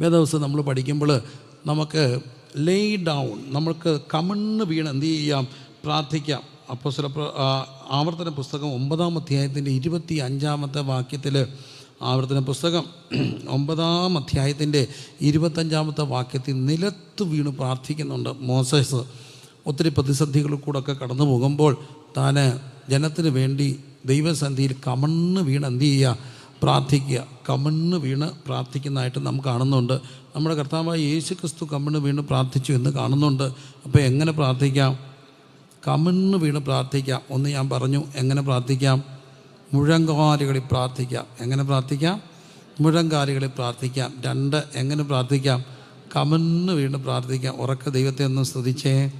വേദവസ്ഥ നമ്മൾ പഠിക്കുമ്പോൾ നമുക്ക് ലേ ഡൗൺ നമുക്ക് കമണ്ണ് വീണ് എന്ത് ചെയ്യാം? പ്രാർത്ഥിക്കാം. അപ്പോൾ ചില ആവർത്തന പുസ്തകം ഒമ്പതാം അധ്യായത്തിന്റെ ഇരുപത്തി അഞ്ചാമത്തെ വാക്യത്തിൽ ആവർത്തന പുസ്തകം ഒമ്പതാം അധ്യായത്തിന്റെ ഇരുപത്തഞ്ചാമത്തെ വാക്യത്തിൽ നിലത്ത് വീണ് പ്രാർത്ഥിക്കുന്നുണ്ട് മോസസ്. ഒത്തിരി പ്രതിസന്ധികളിൽ കൂടെയൊക്കെ കടന്നു പോകുമ്പോൾ താൻ ജനത്തിന് വേണ്ടി ദൈവസന്ധിയിൽ കമണ്ണ് വീണ് എന്ത് ചെയ്യുക? പ്രാർത്ഥിക്കുക. കമണ്ണ് വീണ് പ്രാർത്ഥിക്കുന്നതായിട്ട് നാം കാണുന്നുണ്ട്. നമ്മുടെ കർത്താവായ യേശു ക്രിസ്തു കമണ്ണ് വീണ് പ്രാർത്ഥിച്ചു എന്ന് കാണുന്നുണ്ട്. അപ്പോൾ എങ്ങനെ പ്രാർത്ഥിക്കാം? കമണ്ണ് വീണ് പ്രാർത്ഥിക്കാം. ഒന്ന് ഞാൻ പറഞ്ഞു എങ്ങനെ പ്രാർത്ഥിക്കാം? മുഴങ്കാലുകളിൽ പ്രാർത്ഥിക്കാം. എങ്ങനെ പ്രാർത്ഥിക്കാം? മുഴങ്കാലുകളിൽ പ്രാർത്ഥിക്കാം. രണ്ട് എങ്ങനെ പ്രാർത്ഥിക്കാം? കമണ്ണ് വീണ് പ്രാർത്ഥിക്കാം. ഉറക്ക ദൈവത്തെ ഒന്ന് സ്തുതിച്ചേ.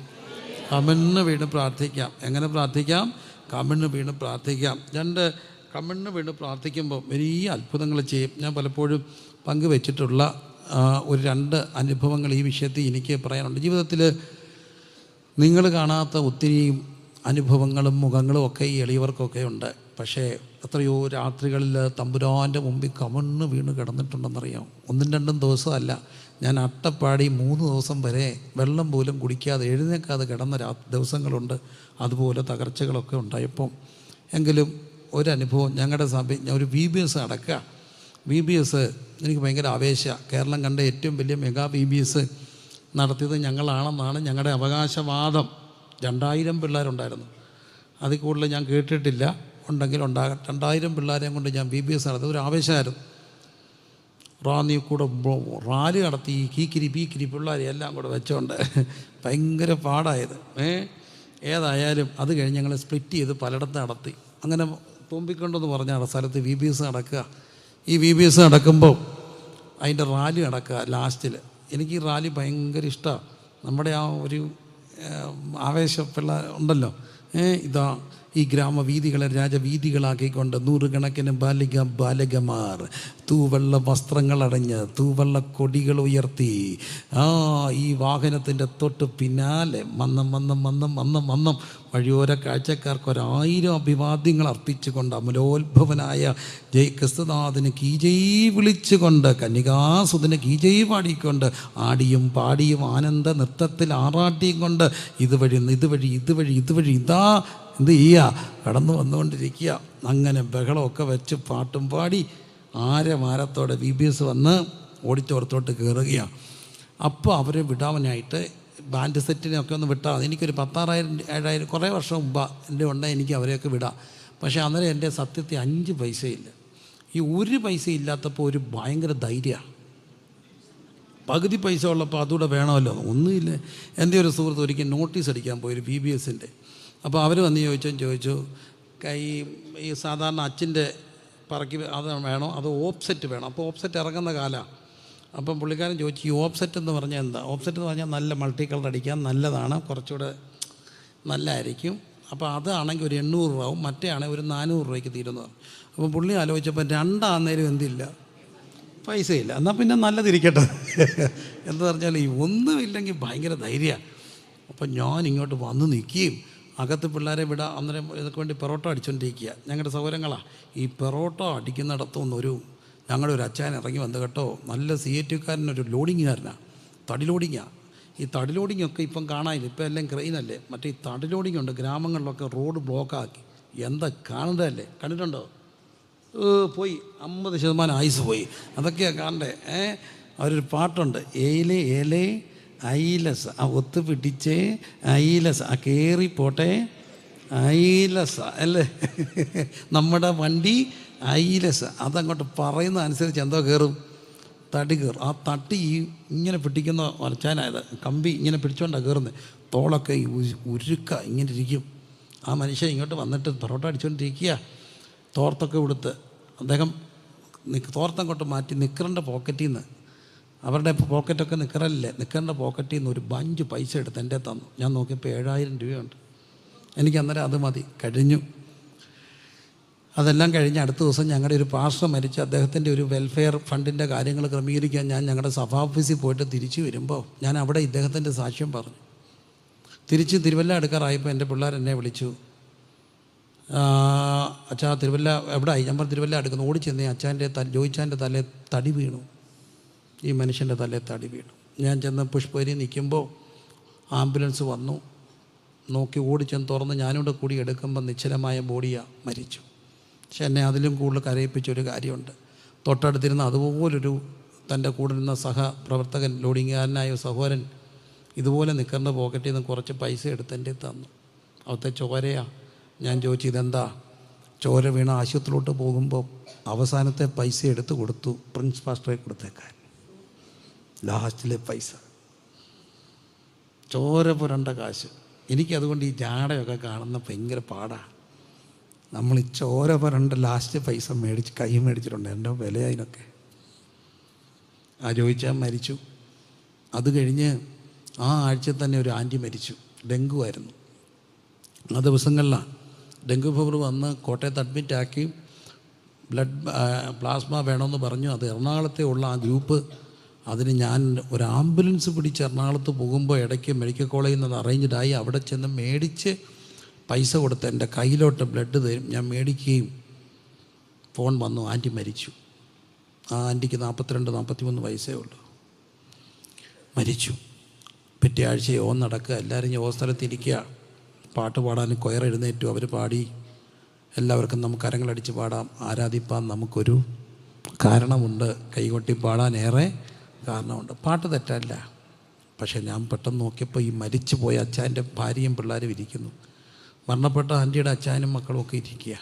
കമണ്ണ് വീണ് പ്രാർത്ഥിക്കാം. എങ്ങനെ പ്രാർത്ഥിക്കാം? കമണ്ണ് വീണ് പ്രാർത്ഥിക്കാം. രണ്ട് കമണ്ണ് വീണ് പ്രാർത്ഥിക്കുമ്പോൾ വലിയ അത്ഭുതങ്ങൾ ചെയ്യും. ഞാൻ പലപ്പോഴും പങ്കുവെച്ചിട്ടുള്ള ഒരു രണ്ട് അനുഭവങ്ങൾ ഈ വിഷയത്തിൽ എനിക്ക് പറയാനുണ്ട്. ജീവിതത്തിൽ നിങ്ങൾ കാണാത്ത ഒത്തിരി അനുഭവങ്ങളും മുഖങ്ങളും ഒക്കെ ഈ എളിയവർക്കൊക്കെ ഉണ്ട്. പക്ഷേ എത്രയോ രാത്രികളിൽ തമ്പുരാന്റെ മുമ്പിൽ കമണ്ണ് വീണ് കിടന്നിട്ടുണ്ടെന്നറിയാം. ഒന്നും രണ്ടും ദിവസമല്ല. ഞാൻ അട്ടപ്പാടി മൂന്ന് ദിവസം വരെ വെള്ളം പോലും കുടിക്കാതെ എഴുന്നേക്കാതെ കിടന്ന ദിവസങ്ങളുണ്ട്. അതുപോലെ തകർച്ചകളൊക്കെ ഉണ്ടായപ്പം. എങ്കിലും ഒരനുഭവം ഞങ്ങളുടെ സഭ ഒരു വി ബി എസ് അടക്കുക വി ബി എസ് എനിക്ക് ഭയങ്കര ആവേശ. കേരളം കണ്ട ഏറ്റവും വലിയ മെഗാ വി ബി എസ് നടത്തിയത് ഞങ്ങളാണെന്നാണ് ഞങ്ങളുടെ അവകാശവാദം. രണ്ടായിരം പിള്ളേരുണ്ടായിരുന്നു. അതിൽ കൂടുതൽ ഞാൻ കേട്ടിട്ടില്ല. ഉണ്ടെങ്കിൽ ഉണ്ടാകാം രണ്ടായിരം പിള്ളേരെയും കൊണ്ട് ഞാൻ ബി ബി എസ് നടത്തി ഒരു ആവേശമായിരുന്നു. റാന്നി കൂടെ ബോ- റാലി നടത്തി. കീക്കിരി പീക്കിരി പിള്ളേരെ എല്ലാം കൂടെ വെച്ചോണ്ട് ഭയങ്കര പാടായത്. ഏതായാലും അത് കഴിഞ്ഞ് ഞങ്ങൾ സ്പ്ലിറ്റ് ചെയ്ത് പലയിടത്ത് നടത്തി. അങ്ങനെ തുമ്പിക്കൊണ്ടെന്ന് പറഞ്ഞാൽ സ്ഥലത്ത് വി ബി എസ് നടക്കുക. ഈ വി ബി എസ് നടക്കുമ്പോൾ അതിന്റെ റാലി നടക്കുക ലാസ്റ്റിൽ എനിക്ക് ഈ റാലി ഭയങ്കര ഇഷ്ടമാണ് നമ്മുടെ ആ ഒരു ആവേശപ്പിള്ള ഉണ്ടല്ലോ. ഏ ഇതാ ഈ ഗ്രാമവീതികളെ രാജവീതികളാക്കിക്കൊണ്ട് നൂറുകണക്കിന് ബാലിക ബാലകമാർ തൂവെള്ള വസ്ത്രങ്ങളടഞ്ഞ് തൂവെള്ള കൊടികൾ ഉയർത്തി. ആ ഈ വാഹനത്തിന്റെ തൊട്ട് പിന്നാലെ മന്നം മന്നം മന്നം മന്നം മന്നം വഴിയോര കാഴ്ചക്കാർക്ക് ഒരായിരം അഭിവാദ്യങ്ങൾ അർപ്പിച്ചുകൊണ്ട് അമലോത്ഭവനായ ജയ് ക്രിസ്തുനാഥന് കീജയ് വിളിച്ചുകൊണ്ട് കന്യകാസുദിന് കീജയ് പാടിക്കൊണ്ട് ആടിയും പാടിയും ആനന്ദ നൃത്തത്തിൽ ആറാട്ടിയും കൊണ്ട് ഇതുവഴി ഇതുവഴി ഇതുവഴി ഇതുവഴി ഇതാ എന്ത് ചെയ്യുക കടന്നു വന്നുകൊണ്ടിരിക്കുക. അങ്ങനെ ബഹളമൊക്കെ വെച്ച് പാട്ടും പാടി ആരമാരത്തോടെ വി ബി എസ് വന്ന് ഓടിച്ചോർത്തോട്ട് കയറുകയാണ് അപ്പോൾ അവരെ വിടാവനായിട്ട് ബാൻഡ് സെറ്റിനെയൊക്കെ ഒന്ന് വിട്ടാൽ എനിക്കൊരു പത്താറായിരം ഏഴായിരം കുറേ വർഷം മുമ്പ് എന്റെ ഉണ്ട് എനിക്ക് അവരെയൊക്കെ വിടാം. പക്ഷേ അന്നേരം എന്റെ സത്യത്തെ അഞ്ച് പൈസയില്ല. ഈ ഒരു പൈസ ഇല്ലാത്തപ്പോൾ ഒരു ഭയങ്കര ധൈര്യമാണ് പകുതി പൈസ ഉള്ളപ്പോൾ അതുകൂടെ വേണമല്ലോ. ഒന്നുമില്ല. എന്റെ ഒരു സുഹൃത്ത് ഒരിക്കൽ നോട്ടീസ് അടിക്കാൻ പോയി ഒരു ബി ബി എസിന്റെ അപ്പോൾ അവർ വന്ന് ചോദിച്ചോ ചോദിച്ചു കൈ ഈ സാധാരണ അച്ഛന്റെ പറക്കി അത് വേണോ? അത് ഓപ്സെറ്റ് വേണം. അപ്പോൾ ഓപ്സെറ്റ് ഇറങ്ങുന്ന കാലമാണ് അപ്പം പുള്ളിക്കാരൻ ചോദിച്ചു ഈ ഓപ്സെറ്റ് എന്ന് പറഞ്ഞാൽ എന്താ? ഓപ്സെറ്റ് എന്ന് പറഞ്ഞാൽ നല്ല മൾട്ടി കളർ അടിക്കാൻ നല്ലതാണ് കുറച്ചുകൂടെ നല്ലതായിരിക്കും അപ്പോൾ അതാണെങ്കിൽ ഒരു എണ്ണൂറ് രൂപ ആവും മറ്റേ ആണെങ്കിൽ ഒരു നാനൂറ് രൂപയ്ക്ക് തീരുന്നത് അപ്പം പുള്ളി ആലോചിച്ചപ്പോൾ രണ്ടാന്നേരം എന്തില്ല? പൈസയില്ല. എന്നാൽ പിന്നെ നല്ലതിരിക്കട്ടെ. എന്ന് പറഞ്ഞാൽ ഈ ഒന്നുമില്ലെങ്കിൽ ഭയങ്കര ധൈര്യമാണ് അപ്പം ഞാൻ ഇങ്ങോട്ട് വന്ന് നിൽക്കുകയും അകത്ത് പിള്ളേരെ വിടാം അന്നേരം ഇതൊക്കെ വേണ്ടി പെറോട്ട അടിച്ചുകൊണ്ടിരിക്കുക ഞങ്ങളുടെ സൗകര്യങ്ങളാണ് ഈ പെറോട്ട അടിക്കുന്നിടത്തൊന്നൊരു ഒരു ഞങ്ങളുടെ ഒരു അച്ഛൻ ഇറങ്ങി വന്നു കേട്ടോ നല്ല സി എ ടിക്കാരനൊരു ലോഡിങ്ങുകാരനാണ് തടി ലോഡിങ്ങാണ് ഈ തടി ലോഡിങ്ങൊക്കെ ഇപ്പം കാണാനില്ല ഇപ്പം എല്ലാം ക്രെയിനല്ലേ. മറ്റേ ഈ തടി ലോഡിങ് ഉണ്ട് ഗ്രാമങ്ങളിലൊക്കെ റോഡ് ബ്ലോക്കാക്കി. എന്താ കാണണ്ടതല്ലേ കണ്ടിട്ടുണ്ടോ? പോയി. അമ്പത് ശതമാനം ആയുസ് പോയി. അതൊക്കെയാണ് കാണണ്ടേ? ഏ അവരൊരു പാട്ടുണ്ട്. ഏലേ ഏലെ ഐലസ്. ആ ഒത്ത് പിടിച്ച് ഐലസ്. ആ കയറി പോട്ടെ. ഐലസ. അല്ലേ? നമ്മുടെ വണ്ടി ഐലസ്. അതങ്ങോട്ട് പറയുന്ന അനുസരിച്ച് എന്തോ കയറും തടി കയറും ആ തട്ടി ഈ ഇങ്ങനെ പിടിക്കുന്ന വരച്ചാനായത് കമ്പി ഇങ്ങനെ പിടിച്ചോണ്ടാണ് കയറുന്നത് തോളൊക്കെ ഉരുക്ക ഇങ്ങനെ ഇരിക്കും. ആ മനുഷ്യൻ ഇങ്ങോട്ട് വന്നിട്ട് പൊറോട്ട അടിച്ചുകൊണ്ടിരിക്കുക തോർത്തൊക്കെ കൊടുത്ത് അദ്ദേഹം തോർത്തങ്ങോട്ട് മാറ്റി നിക്കറിന്റെ പോക്കറ്റിൽ നിന്ന് അവരുടെ പോക്കറ്റൊക്കെ നിൽക്കറല്ലേ നിൽക്കേണ്ട പോക്കറ്റിൽ നിന്ന് ഒരു ബഞ്ച് പൈസ എടുത്ത് എന്റെ തന്നു. ഞാൻ നോക്കിയപ്പോൾ ഏഴായിരം രൂപയുണ്ട്. എനിക്ക് അന്നേരം അത് മതി. കഴിഞ്ഞു. അതെല്ലാം കഴിഞ്ഞ് അടുത്ത ദിവസം ഞങ്ങളുടെ ഒരു പാസ്റ്റർ മരിച്ച് അദ്ദേഹത്തിന്റെ ഒരു വെൽഫെയർ ഫണ്ടിന്റെ കാര്യങ്ങൾ ക്രമീകരിക്കാൻ ഞാൻ ഞങ്ങളുടെ സഭാ ഓഫീസിൽ പോയിട്ട് തിരിച്ചു വരുമ്പോൾ ഞാൻ അവിടെ ഇദ്ദേഹത്തിന്റെ സാക്ഷ്യം പറഞ്ഞു. തിരിച്ച് തിരുവല്ല എടുക്കാറായപ്പോൾ എന്റെ പിള്ളേർ എന്നെ വിളിച്ചു. അച്ഛാ തിരുവല്ല എവിടെ ഞാൻ പറഞ്ഞു തിരുവല്ല എടുക്കുന്നു ഓടിച്ചെന്നേ അച്ഛന്റെ ജോയിച്ചാന്റെ തലേ തടി വീണു. ഈ മനുഷ്യന്റെ തലേ തടി വീണു. ഞാൻ ചെന്ന് പുഷ്പരി നിൽക്കുമ്പോൾ ആംബുലൻസ് വന്നു. നോക്കി ഓടിച്ചെന്ന് തുറന്ന് ഞാനിവിടെ കൂടി എടുക്കുമ്പോൾ നിശ്ചലമായ ബോഡിയാ മരിച്ചു. പക്ഷെ എന്നെ അതിലും കൂടുതൽ കരയിപ്പിച്ചൊരു കാര്യമുണ്ട്. തൊട്ടടുത്തിരുന്ന അതുപോലൊരു തന്റെ കൂടെ സഹ സഹപ്രവർത്തകൻ ലോഡിങ്ങുകാരനായ സഹോദരൻ ഇതുപോലെ നിൽക്കുന്ന പോക്കറ്റിൽ നിന്ന് കുറച്ച് പൈസ എടുത്ത് എന്റെ തന്നു. അവിടുത്തെ ചോരയാ. ഞാൻ ചോദിച്ചു ഇതെന്താ? ചോര വീണ ആശുപത്രിയിലോട്ട് പോകുമ്പോൾ അവസാനത്തെ പൈസ എടുത്ത് കൊടുത്തു പ്രിൻസ് പാസ്റ്ററെ കൊടുത്തേക്കാൻ. ലാസ്റ്റിലെ പൈസ. ചോര പുരണ്ട കാശ്. എനിക്കതുകൊണ്ട് ഈ ജാടയൊക്കെ കാണുന്ന ഭയങ്കര പാടാണ് നമ്മൾ ഈ ചോര പുരണ്ട ലാസ്റ്റ് പൈസ മേടിച്ച് കൈ മേടിച്ചിട്ടുണ്ട്. എന്റെ വില അതിനൊക്കെ ആ ചോദിച്ചാൽ മരിച്ചു. അത് കഴിഞ്ഞ് ആ ആഴ്ച തന്നെ ഒരു ആന്റി മരിച്ചു. ഡെങ്കു ആയിരുന്നു. ആ ദിവസങ്ങളിലാണ് ഡെങ്കു ഫീവർ വന്ന് കോട്ടയത്ത് അഡ്മിറ്റാക്കി ബ്ലഡ് പ്ലാസ്മ വേണമെന്ന് പറഞ്ഞു. അത് എറണാകുളത്തെ ഉള്ള ആ ഗ്രൂപ്പ് അതിന് ഞാൻ ഒരു ആംബുലൻസ് പിടിച്ച് എറണാകുളത്ത് പോകുമ്പോൾ ഇടയ്ക്ക് മെഡിക്കൽ കോളേജിൽ നിന്ന് അറേഞ്ച്ഡായി അവിടെ ചെന്ന് മേടിച്ച് പൈസ കൊടുത്ത് എന്റെ കയ്യിലോട്ട് ബ്ലഡ് തരും. ഞാൻ മേടിക്കുകയും ഫോൺ വന്നു ആന്റി മരിച്ചു. ആ ആന്റിക്ക് നാൽപ്പത്തിരണ്ട് നാൽപ്പത്തിമൂന്ന് വയസ്സേ ഉള്ളൂ. മരിച്ചു. പിറ്റേ ആഴ്ചയോ നടക്കുക. എല്ലാവരും ഈ സ്ഥലത്ത് ഇരിക്കുക. പാട്ട് പാടാൻ കൊയർ എഴുന്നേറ്റു. അവർ പാടി. എല്ലാവർക്കും നമുക്ക് കരങ്ങളടിച്ച് പാടാം. ആരാധിപ്പാൻ നമുക്കൊരു കാരണമുണ്ട്. കൈകൊട്ടി പാടാനേറെ കാരണമുണ്ട്. പാട്ട് തെറ്റല്ല. പക്ഷേ ഞാൻ പെട്ടെന്ന് നോക്കിയപ്പോൾ ഈ മരിച്ചു പോയ അച്ഛന്റെ ഭാര്യയും പിള്ളേരും ഇരിക്കുന്നു. മരണപ്പെട്ട ആന്റിയുടെ അച്ഛനും മക്കളും ഒക്കെ ഇരിക്കുക.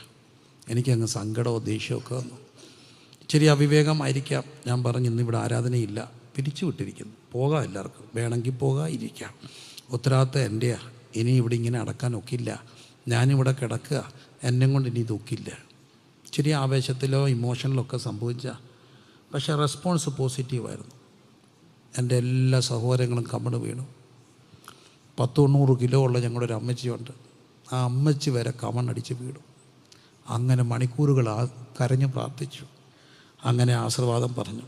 എനിക്കങ്ങ് സങ്കടമോ ദേഷ്യമൊക്കെ വന്നു. ഇച്ചിരി അവിവേകമായിരിക്കാം. ഞാൻ പറഞ്ഞു ഇന്നിവിടെ ആരാധനയില്ല. പിരിച്ചു വിട്ടിരിക്കുന്നു. പോകാം എല്ലാവർക്കും. വേണമെങ്കിൽ പോകാം ഇരിക്കാം. ഉത്തരവാദിത്തം എന്റെയാ. ഇനി ഇവിടെ ഇങ്ങനെ അടക്കാൻ ഒക്കില്ല. ഞാനിവിടെ കിടക്കുക. എന്നെ കൊണ്ട് ഇനി ഇതൊക്കില്ല ഇച്ചിരി ആവേശത്തിലോ ഇമോഷനിലോ ഒക്കെ സംഭവിച്ച. പക്ഷേ റെസ്പോൺസ് പോസിറ്റീവായിരുന്നു എന്റെ എല്ലാ സഹോദരങ്ങളും കമ്മണ് വീണു. പത്തൊണ്ണൂറ് കിലോ ഉള്ള ഞങ്ങളുടെ ഒരു അമ്മച്ചിയുണ്ട്. ആ അമ്മച്ചി വരെ കമണ്ണടിച്ച് വീണു. അങ്ങനെ മണിക്കൂറുകൾ ആ കരഞ്ഞ് പ്രാർത്ഥിച്ചു. അങ്ങനെ ആശീർവാദം പറഞ്ഞു.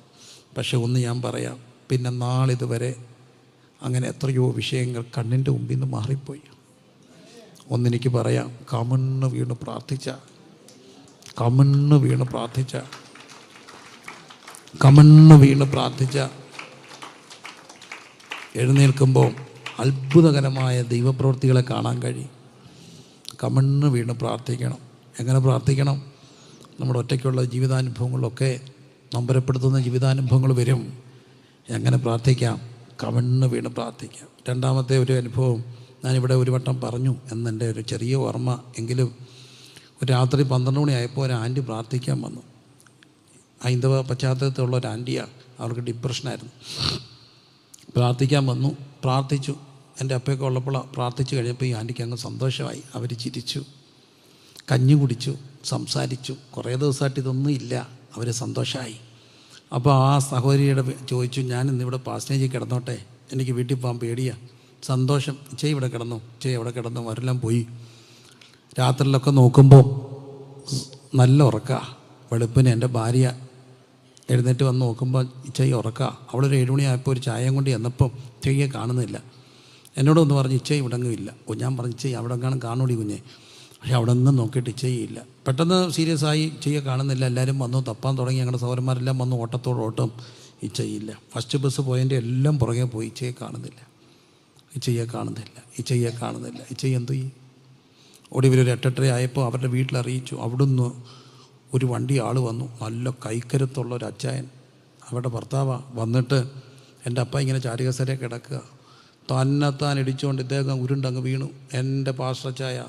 പക്ഷെ ഒന്ന് ഞാൻ പറയാം പിന്നെ നാളിതുവരെ അങ്ങനെ എത്രയോ വിഷയങ്ങൾ കണ്ണിന്റെ മുമ്പിൽ നിന്ന് മാറിപ്പോയി. ഒന്നെനിക്ക് പറയാം കമണ്ണ് വീണ് പ്രാർത്ഥിച്ച കമണ്ണ് വീണ് പ്രാർത്ഥിച്ച കമണ്ണ് വീണ് പ്രാർത്ഥിച്ച എഴുന്നേൽക്കുമ്പോൾ അത്ഭുതകരമായ ദൈവപ്രവൃത്തികളെ കാണാൻ കഴിയും. കമണ്ണ് വീണ് പ്രാർത്ഥിക്കണം. എങ്ങനെ പ്രാർത്ഥിക്കണം? നമ്മുടെ ഒറ്റയ്ക്കുള്ള ജീവിതാനുഭവങ്ങളൊക്കെ നമ്പരപ്പെടുത്തുന്ന ജീവിതാനുഭവങ്ങൾ വരും. എങ്ങനെ പ്രാർത്ഥിക്കാം? കമണ്ണ് വീണ് പ്രാർത്ഥിക്കാം. രണ്ടാമത്തെ ഒരു അനുഭവം ഞാനിവിടെ ഒരു വട്ടം പറഞ്ഞു എന്നെന്റെ ഒരു ചെറിയ ഓർമ്മ. എങ്കിലും ഒരു രാത്രി പന്ത്രണ്ട് മണിയായപ്പോൾ ഒരു ആന്റി പ്രാർത്ഥിക്കാൻ വന്നു. ഹൈന്ദവ പശ്ചാത്തലത്തിലുള്ള ഒരു ആന്റിയാണ്. അവർക്ക് ഡിപ്രഷനായിരുന്നു. പ്രാർത്ഥിക്കാൻ വന്നു. പ്രാർത്ഥിച്ചു. എന്റെ അപ്പയൊക്കെ ഉള്ളപ്പോൾ പ്രാർത്ഥിച്ചു കഴിഞ്ഞപ്പോൾ ഈ ആന്റിക്ക് അങ്ങ് സന്തോഷമായി. അവർ ചിരിച്ചു. കഞ്ഞി കുടിച്ചു. സംസാരിച്ചു. കുറേ ദിവസമായിട്ട് ഇതൊന്നും ഇല്ല. അവർ സന്തോഷമായി അപ്പോൾ ആ സഹോദരിയുടെ ചോദിച്ചു ഞാൻ ഇന്നിവിടെ പാസ്റ്റേജിൽ കിടന്നോട്ടെ. എനിക്ക് വീട്ടിൽ പോകാൻ പേടിയാ. സന്തോഷം. ചേ ഇവിടെ കിടന്നു. ചേ ഇവിടെ കിടന്നു? അവരെല്ലാം പോയി. രാത്രിയിലൊക്കെ നോക്കുമ്പോൾ നല്ല ഉറക്ക. വെളുപ്പിന് എന്റെ ഭാര്യ എഴുന്നേറ്റ് വന്ന് നോക്കുമ്പോൾ ഇച്ചയ്യ ഉറക്ക. അവളൊരു ഏഴുമണിയായപ്പോൾ ഒരു ചായയും കൊണ്ട് ചെന്നപ്പം ഇച്ചയ്യെ കാണുന്നില്ല. എന്നോട് ഒന്ന് പറഞ്ഞ് ഇച്ചയ്യ ഇവിടെ എങ്ങും ഇല്ല ഓ ഞാൻ പറഞ്ഞു ഇച്ചയ്യ അവിടെ എങ്ങാനും കാണൂടി കുഞ്ഞെ. പക്ഷേ അവിടെ ഒന്നും നോക്കിയിട്ട് ഇച്ചയ്യില്ല പെട്ടെന്ന് സീരിയസ് ആയി ഇച്ചയ്യെ കാണുന്നില്ല. എല്ലാവരും വന്നു തപ്പാൻ തുടങ്ങി. ഞങ്ങളുടെ സൗരന്മാരെല്ലാം വന്നു ഓട്ടത്തോട് ഓട്ടം ഇച്ചയ്യില്ല ഫസ്റ്റ് ബസ് പോയതിന്റെ എല്ലാം പുറകെ പോയി ഇച്ചയെ കാണുന്നില്ല. ഇച്ചയ്യെ കാണുന്നില്ല. ഇച്ചയ്യെ കാണുന്നില്ല. ഇച്ചയ്യ എന്തു ചെയ്യും? ഒടുവിൽ ഒരു എട്ടെട്ടര ആയപ്പോൾ അവരുടെ വീട്ടിൽ അറിയിച്ചു. അവിടുന്ന് ഒരു വണ്ടി ആൾ വന്നു. നല്ല കൈക്കരുത്തുള്ള ഒരു അച്ചായൻ. അവരുടെ ഭർത്താവാണ് വന്നിട്ട് എന്റെ അപ്പ ഇങ്ങനെ ചാരികസരെ കിടക്കുക. തന്നെത്താൻ ഇടിച്ചുകൊണ്ട് ഇദ്ദേഹം ഉരുണ്ടങ്ങ് വീണു. എന്റെ പാസ്റ്റച്ചായ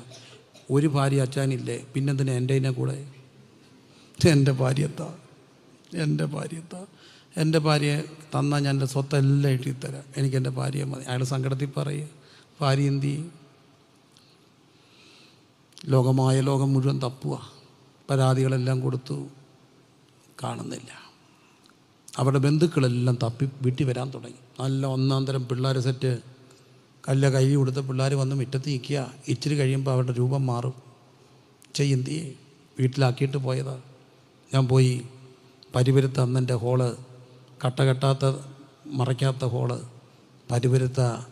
ഒരു ഭാര്യ അച്ചാനില്ലേ പിന്നെന്തിനാ എന്റെ ഇതിനെ കൂടെ? എന്റെ ഭാര്യത്താ എന്റെ ഭാര്യത്താ എന്റെ ഭാര്യയെ തന്നാൽ ഞാൻ എന്റെ സ്വത്തെല്ലാം എഴുതിത്തരാം. എനിക്ക് എന്റെ ഭാര്യയെ മതി. അയാൾ സങ്കടത്തിൽ പറയുക ഭാര്യ എന്ത് ചെയ്യും? ലോകമായ ലോകം മുഴുവൻ തപ്പുക പരാതികളെല്ലാം കൊടുത്തു. കാണുന്നില്ല. അവരുടെ ബന്ധുക്കളെല്ലാം തപ്പി വീട്ടിൽ വരാൻ തുടങ്ങി. നല്ല ഒന്നാം തരം പിള്ളേർ സെറ്റ്. കല്ല കൈ കൊടുത്ത പിള്ളേർ വന്ന് മുറ്റത്ത് നിൽക്കുക. ഇച്ചിരി കഴിയുമ്പോൾ അവരുടെ രൂപം മാറും. ചെയ്യന്തി വീട്ടിലാക്കിയിട്ട് പോയതാ. ഞാൻ പോയി പരിപരുത്ത അന്നെന്റെ ഹോൾ കട്ട കെട്ടാത്ത മറയ്ക്കാത്ത ഹോൾ പരിപരുത്ത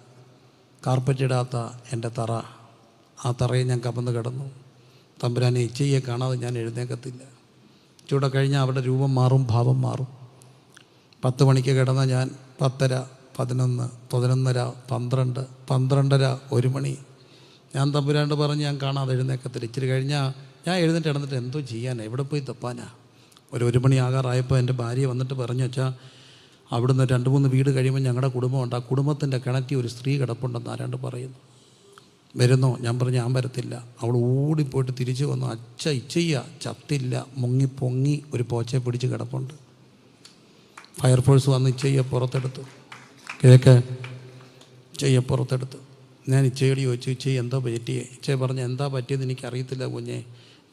കാർപ്പറ്റിടാത്ത എന്റെ തറ. ആ തറയിൽ ഞാൻ കമന്ന് കിടന്നു. തമ്പുരാനെ ഇച്ചയെ കാണാതെ ഞാൻ എഴുന്നേക്കത്തില്ല ചൂടെ കഴിഞ്ഞാൽ അവരുടെ രൂപം മാറും ഭാവം മാറും. പത്ത് മണിക്ക് കിടന്ന ഞാൻ പത്തര പതിനൊന്ന് പതിനൊന്നര പന്ത്രണ്ട് പന്ത്രണ്ടര ഒരു മണി. ഞാൻ തമ്പുരാണ്ട് പറഞ്ഞ് ഞാൻ കാണാതെ എഴുന്നേക്കത്തില്ല ഇച്ചിരി കഴിഞ്ഞാൽ ഞാൻ എഴുന്നേറ്റ് കിടന്നിട്ട് എന്തോ ചെയ്യാനാണ് എവിടെ പോയി തപ്പാനാ? ഒരു ഒരു മണി ആകാറായപ്പോൾ എന്റെ ഭാര്യ വന്നിട്ട് പറഞ്ഞു വെച്ചാൽ അവിടുന്ന് രണ്ട് മൂന്ന് വീട് കഴിയുമ്പോൾ ഞങ്ങളുടെ കുടുംബമുണ്ട് ആ കുടുംബത്തിന്റെ കിണറ്റി ഒരു സ്ത്രീ കിടപ്പുണ്ടെന്ന് ആരാണ്ട് പറയുന്നു വരുന്നോ? ഞാൻ പറഞ്ഞു ഞാൻ വരത്തില്ല. അവൾ ഓടിപ്പോയിട്ട് തിരിച്ചു വന്നു. അച്ഛ ഇച്ചയ്യ. ചത്തില്ല. മുങ്ങി പൊങ്ങി ഒരു പോച്ചയെ പിടിച്ച് കിടപ്പുണ്ട്. ഫയർഫോഴ്സ് വന്ന് ഇച്ചയ്യ പുറത്തെടുത്തു. കേക്ക്. ഇച്ചയ്യ പുറത്തെടുത്തു. ഞാൻ ഇച്ചയോട് ചോദിച്ചു ഇച്ചയ്യ എന്താ പറ്റിയേ? ഇച്ചയെ പറഞ്ഞു എന്താ പറ്റിയെന്ന് എനിക്ക് എനിക്കറിയത്തില്ല കുഞ്ഞേ.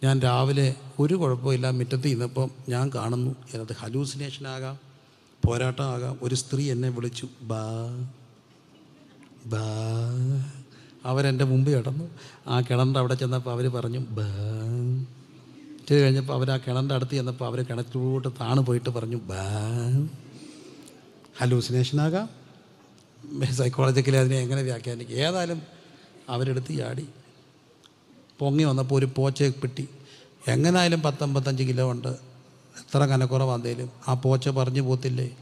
ഞാൻ രാവിലെ ഒരു കുഴപ്പമില്ല മുറ്റത്ത് ഇന്നപ്പം ഞാൻ കാണുന്നു. അത് പോരാട്ടം പോരാട്ടമാകാം ഒരു സ്ത്രീ എന്നെ വിളിച്ചു. ബാ ബാ. അവരെന്റെ മുമ്പ് കിടന്നു. ആ കിണറിന്റെ അവിടെ ചെന്നപ്പോൾ അവർ പറഞ്ഞു ബാ. ചെയ്ത് കഴിഞ്ഞപ്പോൾ അവർ ആ കിണറിന്റെ അടുത്ത് ചെന്നപ്പോൾ അവർ കിണറ്റിലോട്ട് താണു പോയിട്ട് പറഞ്ഞു ബാ. ഹലൂസിനേഷനാകാം സൈക്കോളജിക്കലി അതിനെ എങ്ങനെ വ്യാഖ്യാനിക്കും? ഏതായാലും അവരെടുത്ത് ചാടി. പൊങ്ങി വന്നപ്പോൾ ഒരു പോച്ചയെ പെട്ടി. എങ്ങനായാലും പത്തമ്പത്തഞ്ച് കിലോ ഉണ്ട്. എത്ര കനക്കുറവാന്തേലും ആ പോച്ച പറഞ്ഞു പോത്തില്ലേ?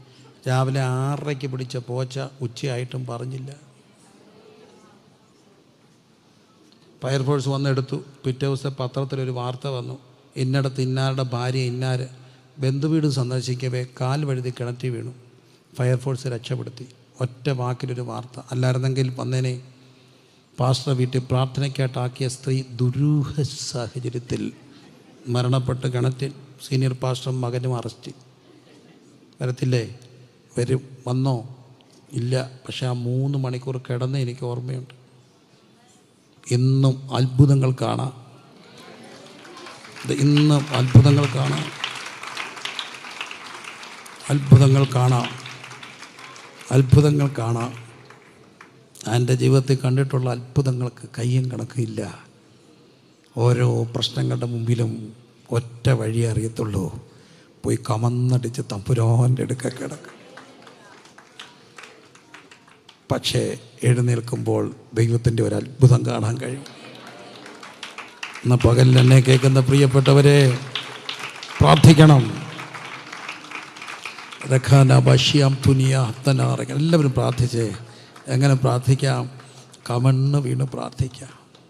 രാവിലെ ആറരയ്ക്ക് പിടിച്ച പോച്ച ഉച്ചയായിട്ടും പറഞ്ഞില്ല. ഫയർഫോഴ്സ് വന്നെടുത്തു. പിറ്റേ ദിവസത്തെ പത്രത്തിലൊരു വാർത്ത വന്നു. ഇന്നടത്ത് ഇന്നാരുടെ ഭാര്യ ഇന്നാര് ബന്ധുവീട് സന്ദർശിക്കവേ കാൽ വഴുതി കിണറ്റി വീണു. ഫയർഫോഴ്സ് രക്ഷപ്പെടുത്തി. ഒറ്റ വാക്കിലൊരു വാർത്ത. അല്ലായിരുന്നെങ്കിൽ വന്നേനെ പാസ്റ്റർ വീട്ടിൽ പ്രാർത്ഥനയ്ക്കായിട്ടാക്കിയ സ്ത്രീ ദുരൂഹ സാഹചര്യത്തിൽ മരണപ്പെട്ട് കിണറ്റിൽ സീനിയർ പാസ്റ്ററും മകനും അറസ്റ്റ്. വരത്തില്ലേ? വരും. വന്നോ? ഇല്ല. പക്ഷെ ആ മൂന്ന് മണിക്കൂർ കിടന്ന് എനിക്ക് ഓർമ്മയുണ്ട്. ഇന്നും അത്ഭുതങ്ങൾ കാണാം. ഇന്നും അത്ഭുതങ്ങൾ കാണാം. അത്ഭുതങ്ങൾ കാണാം. അത്ഭുതങ്ങൾ കാണാം. എന്റെ ജീവിതത്തിൽ കണ്ടിട്ടുള്ള അത്ഭുതങ്ങൾക്ക് കയ്യും കണക്കില്ല ഓരോ പ്രശ്നങ്ങളുടെ മുമ്പിലും ഒറ്റ വഴി അറിയത്തുള്ളൂ. പോയി കമന്നടിച്ച് തമ്പുരാന്റെ അടുക്ക കിടക്കുക പക്ഷേ എഴുന്നേൽക്കുമ്പോൾ ദൈവത്തിന്റെ ഒരു അത്ഭുതം കാണാൻ കഴിയും. ഇന്ന് പകലിൽ എന്നെ കേൾക്കുന്ന പ്രിയപ്പെട്ടവരെ പ്രാർത്ഥിക്കണം. റഖാന ബഷ്യാം തുനിയ ഹത്തനാറ എല്ലാവരും പ്രാർത്ഥിച്ചേ. എങ്ങനെ പ്രാർത്ഥിക്കാം? കമണ്ണ് വീണ് പ്രാർത്ഥിക്കാം.